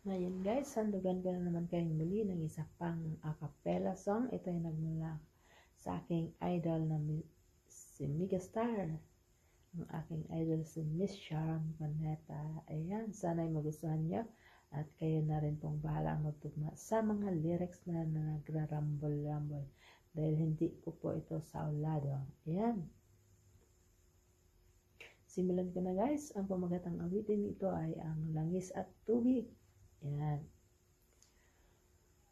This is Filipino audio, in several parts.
Ngayon guys, sandugan ko na naman kayong muli ng isa pang a cappella song. Ito ay nagmula sa aking idol na si Megastar. Ang aking idol si Miss Sharon Panetta. Ayan, sana ay magustuhan nyo. At kayo na rin pong bahala magtugma sa mga lyrics na, na nagra-rumble-rumble. Dahil hindi ko po ito sa ulado. Ayan. Simulan ko na guys. Ang pamagatang awitin ito ay ang langis at tubig. Yan.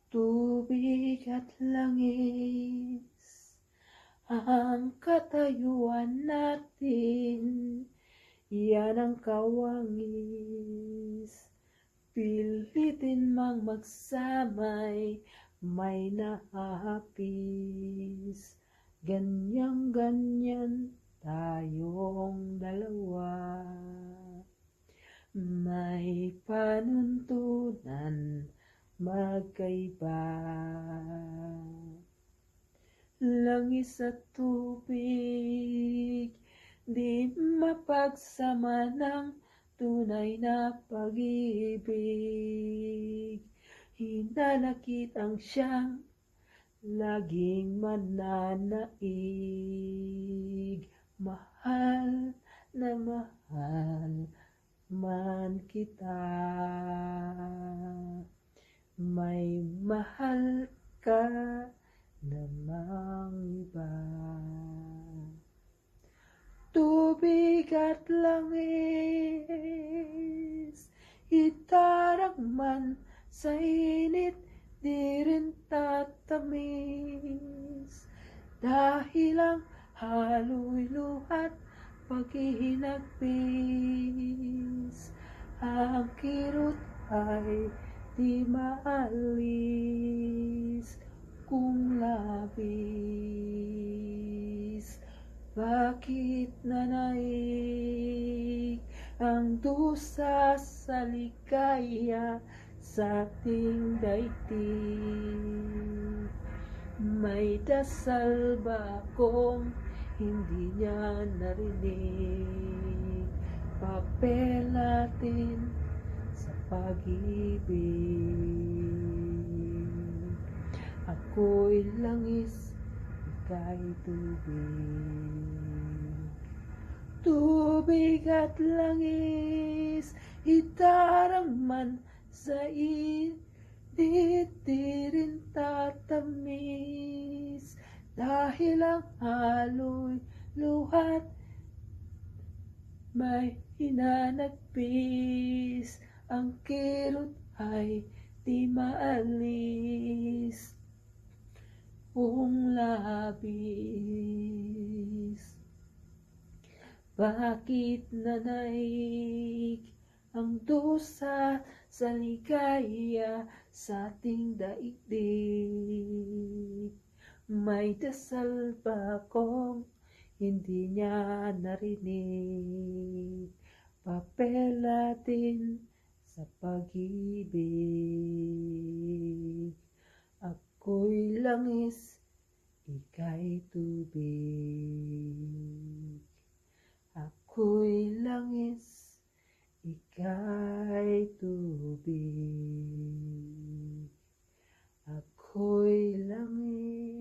Tubig at langis ang katayuan natin. Yan ang kawangis. Pilitin mang magsamay, may nahahapis. Ganyang ganyan tayong dalawa. May panuntunan magkaiba. Langis at tubig, di mapagsama ng tunay na pag-ibig. Hinanakit ang siyang laging mananaig. Mahal na mahal man kita. Di maalis kung labis. Bakit nanaig ang dusa sa ligaya sa ating daigdig? May dasal ba akong hindi niya narinig? Papel natin pag-ibig. Ako'y langis, ika'y tubig. Tubig at langis, itarang man sa init, di rin tatamis. Dahil ang halo'y luhat, may hinanagpis. Ang kirot ay di maalis kung labis. Bakit nanaig ang dusa sa ligaya sa ating daigdig? May dasal ba akong hindi niya narinig? Papel natin sa pag-ibig. Ako'y langis, ika'y tubig. Ako'y langis, ika'y tubig. Ako'y langis,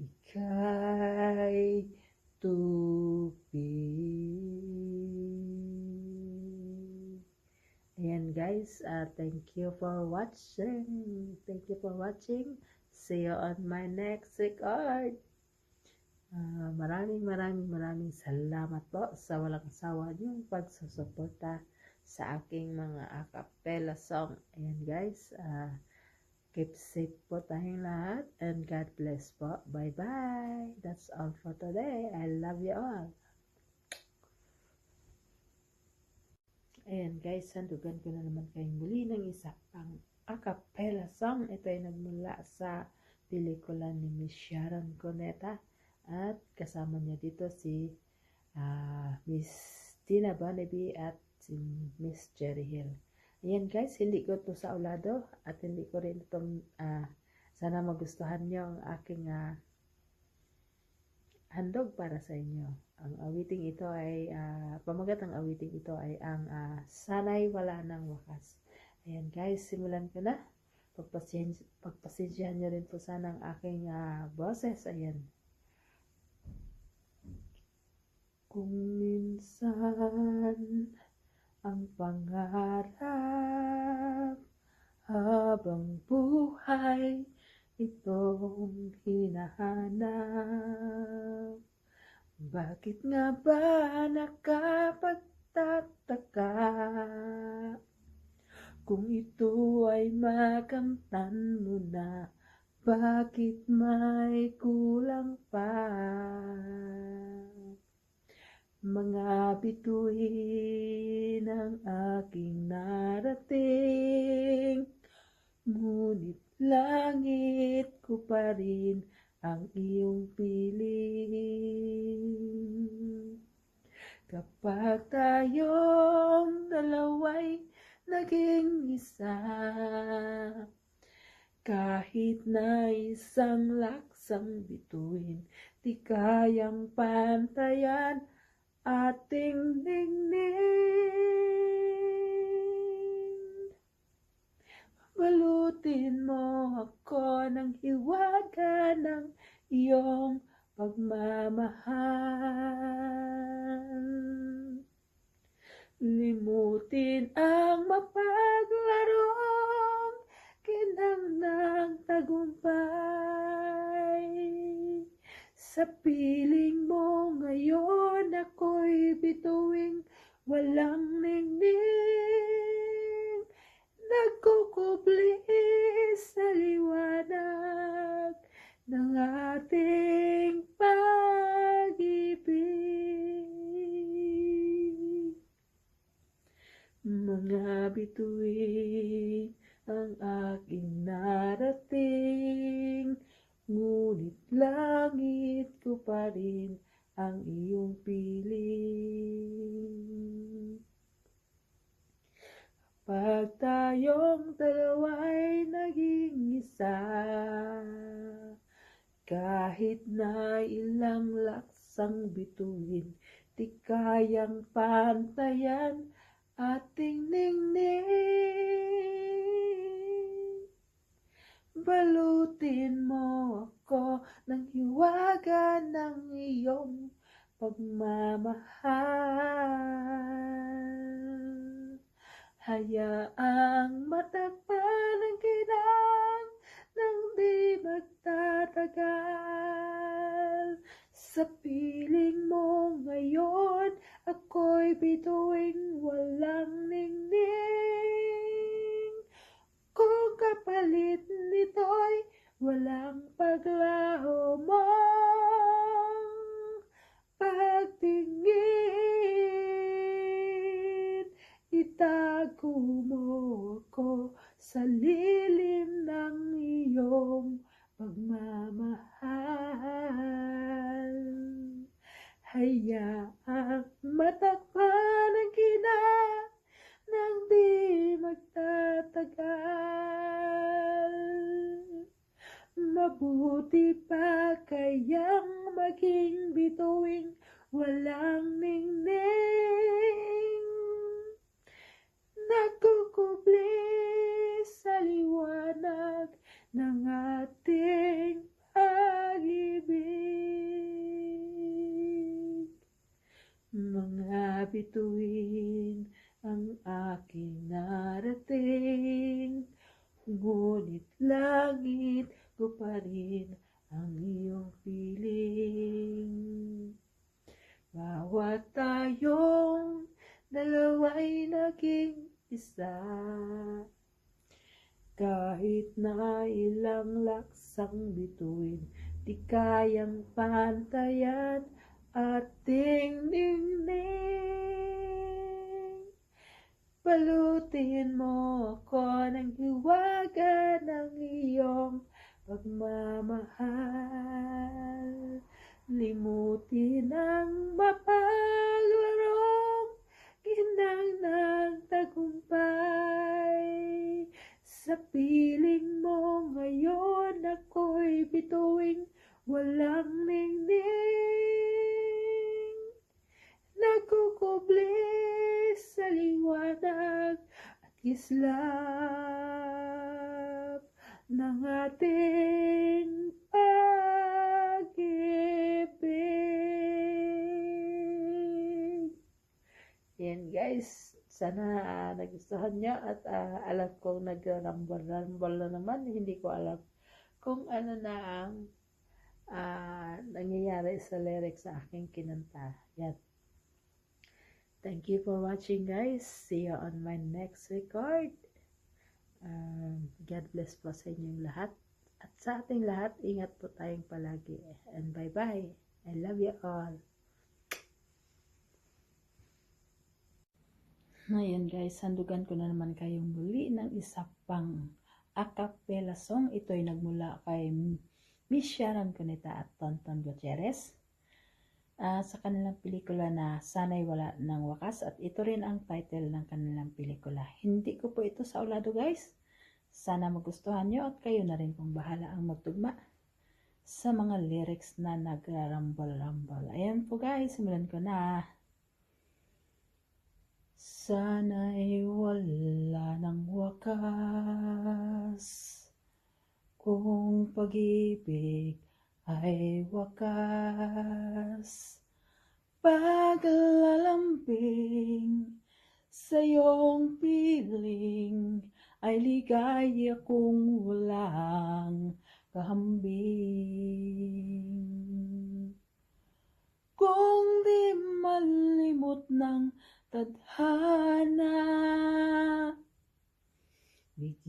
ika'y tubig. Guys, uh, thank you for watching. Thank you for watching. See you on my next record. Ah, maraming maraming maraming salamat po sa walang sawa niyong pagsusuporta sa aking mga a cappella song. Ayan guys, ah, keep safe po tayong lahat and God bless po. Bye bye. That's all for today. I love you all. Ayan guys, sandugan ko na naman kayong muli ng isa pang a cappella song. Ito ay nagmula sa pelikula ni Miss Sharon Cuneta. At kasama niya dito si ah, Miss Tina Barnaby at si Miss Cherry Hill. Ayan guys, hindi ko to sa ulado at hindi ko rin itong ah, sana magustuhan niyo ang aking ah, handog para sa inyo. Ang awiting ito ay, ah, pamagat ng awiting ito ay ang ah, sanay wala ng wakas. Ayan guys, simulan ko na. Pagpasensya, pagpasensyahan nyo rin po sana ang aking ah, boses. Ayan. Kung minsan ang pangarap habang buhay itong hinahanap. Bakit nga ba nakapagtataka kung ito ay makamtan mo na bakit may kulang pa? Mga bituin ang aking narating Ngunit langit ko pa rin ang iyong piling Kapag tayong dalaway naging isa Kahit na isang laksang bituin Di kayang pantayan ating ningning Balutin mo ako ng hiwaga ng iyong pagmamahal. Limutin ang mapaglarong kinang ng tagumpay. Sa piling mo ngayon ako'y bituing walang ningning Nagkukubli sa liwanag ng ating pag-ibig Mga bituin ang aking narating. Ngunit langit ko pa rin ang iyong piling. Pag tayong dalawa'y naging isa Kahit na ilang laksang bituin Di kayang pantayan ating ningning Balutin mo ako ng hiwaga ng iyong pagmamahal. Hayaang matakpan ang kinang nang di magtatagal. Sa piling mo ngayon ako'y bituing walang ningning. Kung kapalit nito'y walang paglaho mong pagtingin Itago mo ako sa lilim ng iyong pagmamahal Hayaang matakpan ang kinang nang di magtatagal Mabuti pa kayang maging bituing walang ningning. Nagkukubli sa liwanag ng ating pag-ibig. Mga bituin ang aking narating Ngunit langit ko pa rin ang iyong piling. Bawat tayong dalawa'y naging isa. Kahit na ilang laksang bituin Di kayang pantayan ating ningning. Balutin mo ako ng hiwaga ng iyong pagmamahal. Limutin ang mapaglarong ginang ng tagumpay. Sa piling mo ngayon ako'y bituing walang ningning. Nagkukubli sa liwanag at kislap ng ating guys, sana ah, nagustuhan nyo at ah, alam kong nag-rumble-rumble na naman. Hindi ko alam kung ano na ang ah, nangyayari sa lyrics sa aking kinanta. Yan. Thank you for watching guys. See you on my next record. Um, God bless po sa inyong lahat. At sa ating lahat, ingat po tayong palagi. And bye-bye. I love you all. Ngayon guys, sandugan ko na naman kayong muli ng isa pang a cappella song. Ito ay nagmula kay Miss Sharon Cuneta at Tonton Gutierrez. Ah, sa kanilang pelikula na Sana'y Wala ng Wakas at ito rin ang title ng kanilang pelikula. Hindi ko po ito sa ulado guys. Sana magustuhan nyo at kayo na rin pong bahala ang magtugma sa mga lyrics na nagrarambol-rambol. Ayan po guys, simulan ko na. Sana'y wala ng wakas kung pag-ibig ay wakas. Paglalambing sa iyong piling ay ligaya kung walang kahambing. Kung di malimot ng tadhana,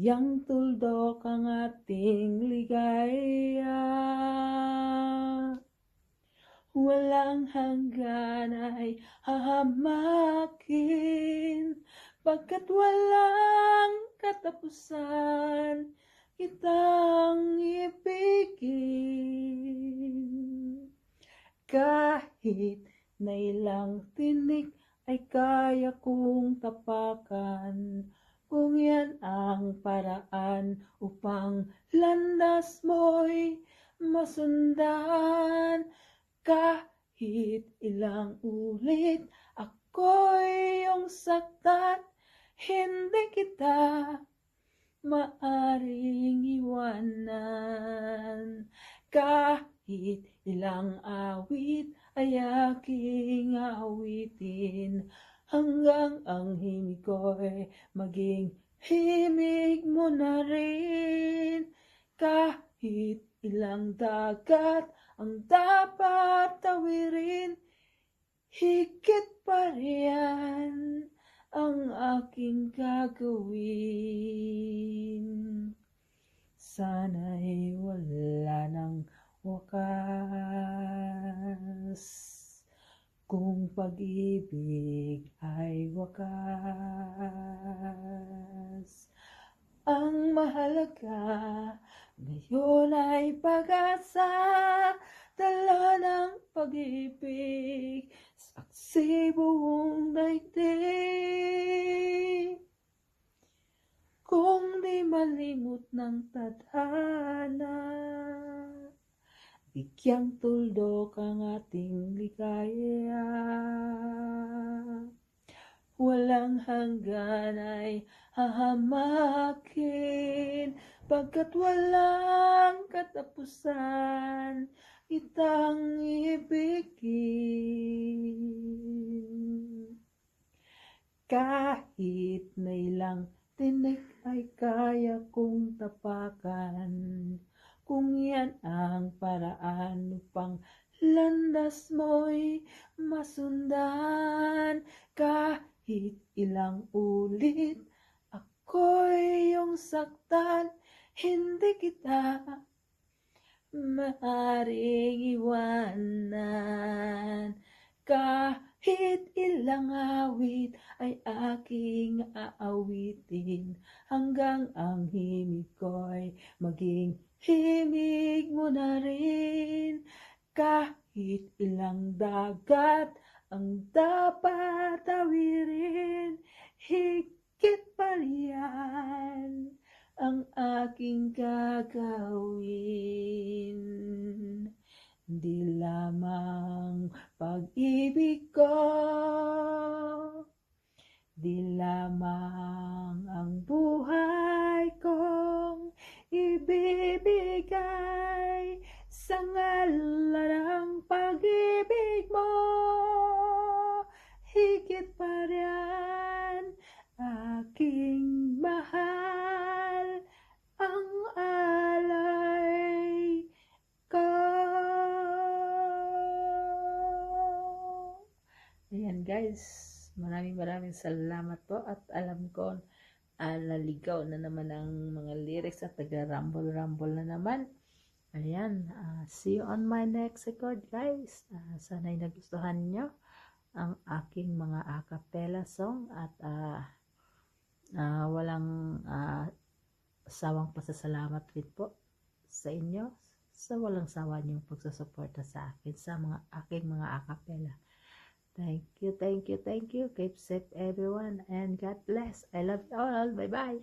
bigyang tuldok ang ating ligaya. Walang hanggan ay hahamakin, pagkat walang katapusan, kitang ibigin. Kahit na ilang tinik ay kaya kong tapakan, kung yan ang paraan upang landas mo'y masundan. Kahit ilang ulit ako'y iyong saktan, hindi kita maaring iwanan. Kahit ilang awit ay aking awitin, hanggang ang himig ko'y maging himig mo na rin. Kahit ilang dagat ang dapat tawirin, higit pa riyan ang aking gagawin. Sana'y wala ng wakas. Kung pag-ibig ay wakas. Ang mahalaga ngayon ay pag-asa, dala ng pag-ibig, saksi buong daigdig. Kung di malimot ng tadhana, bigyang tuldok ang ating ligaya. Walang hanggan ay hahamakin, pagkat walang katapusan, kitang ibigin. Kahit na ilang tinik ay kaya kong tapakan, kung yan ang paraan upang landas mo'y masundan. Kahit ilang ulit ako'y iyong saktan, hindi kita maaring iwanan. Kahit ilang awit ay aking aawitin, hanggang ang himig ko'y maging himig mo na rin. Kahit ilang dagat ang dapat tawirin, higit pa riyan ang aking gagawin. Di lamang pag-ibig ko, di lamang ang ibibigay sa ngalarang pag-ibig mo. Higit pa riyan, aking mahal, ang alay ko. Ayan guys, maraming maraming salamat po at alam ko ah, naligaw na naman ang mga lyrics at taga-rumble-rumble na naman. Ayan, ah, see you on my next record guys. Ah, sana'y nagustuhan nyo ang aking mga a cappella song at ah, ah, walang ah, sawang pasasalamat rin po sa inyo sa walang sawa niyong pagsusuporta sa akin sa mga aking mga a cappella. Thank you, thank you, thank you. Keep safe everyone and God bless. I love you all. Bye-bye.